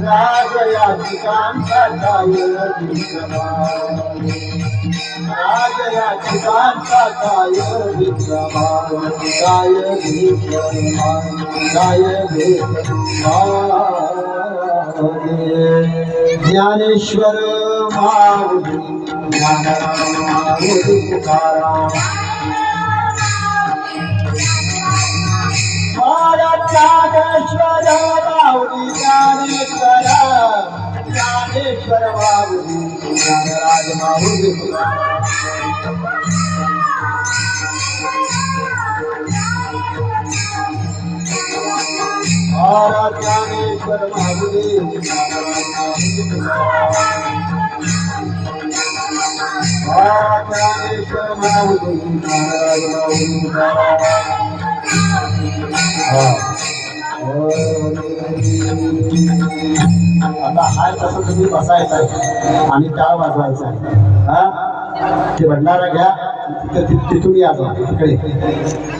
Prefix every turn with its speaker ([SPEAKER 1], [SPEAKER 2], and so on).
[SPEAKER 1] राजयाची कांता काय राजयाची कांता काय विक्रमार काय विक्रमार ज्ञानेश्वर माऊली तुकाराम ज्ञानेश्वर माऊली ज्ञानराज माऊली तुकाराम महाराज ज्ञानेश्वर माऊली ज्ञानराज माऊली तुकाराम महाराज ज्ञानेश्वर माऊली कसं तुम्ही बसायचं आणि टाळ वाजवायचा हा? ते भंडारा घ्या. तिथं तिथून या तिकडे